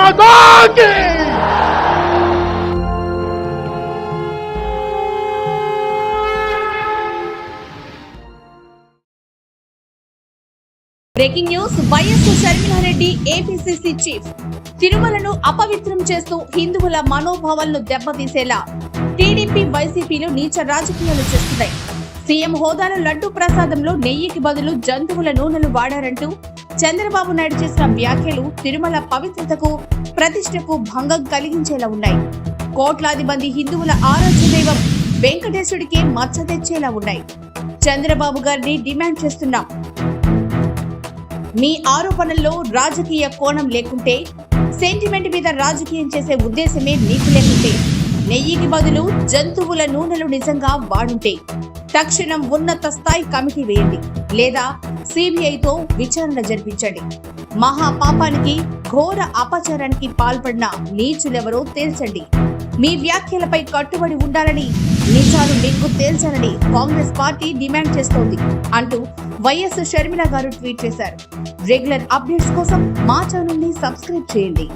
మాతాకి breaking news YS Sharmila Reddy APCC chief తిరుమలను అపవిత్రం చేస్తూ హిందువుల మనోభావాలను దెబ్బతీసేలా టీడీపీ వైసీపీలు నీచ రాజకీయాలు చేస్తున్నాయి. సీఎం హోదాలో లడ్డూ ప్రసాదంలో నెయ్యికి బదులు జంతువుల నూనెలు వాడారంటూ చంద్రబాబు నాయుడు చేసిన వ్యాఖ్యలు తిరుమల పవిత్రతకు ప్రతిష్టకు భంగం కలిగించేలా ఉన్నాయి. కోట్లాది మంది హిందువుల ఆరాధ్య దైవం వెంకటేశ్వరుడికే మచ్చ తెచ్చేలా ఉన్నాయి. చంద్రబాబు గారిని డిమాండ్ చేస్తున్నాం. మీ ఆరోపణల్లో రాజకీయ కోణం లేకుంటే సెంటిమెంట్ మీద రాజకీయం చేసే ఉద్దేశమే మీకు లేకుంటే నెయ్యికి బదులు జంతువుల నూనెలు నిజంగా వాడుంటే తక్షణం ఉన్నత స్థాయి కమిటీ వేయండి లేదా సిబిఐతో విచారణ జరిపించండి. మహా పాపానికి ఘోర అపచారానికి పాల్పడిన నీచులెవరో తేల్చండి. మీ వ్యాఖ్యలపై కట్టుబడి ఉండాలని నిజాలు మీకు తేల్చాలని కాంగ్రెస్ పార్టీ డిమాండ్ చేస్తోంది అంటూ వైఎస్ షర్మిల గారు ట్వీట్ చేశారు. రెగ్యులర్ అప్డేట్స్ కోసం మా ఛానల్ని సబ్స్క్రైబ్ చేయండి.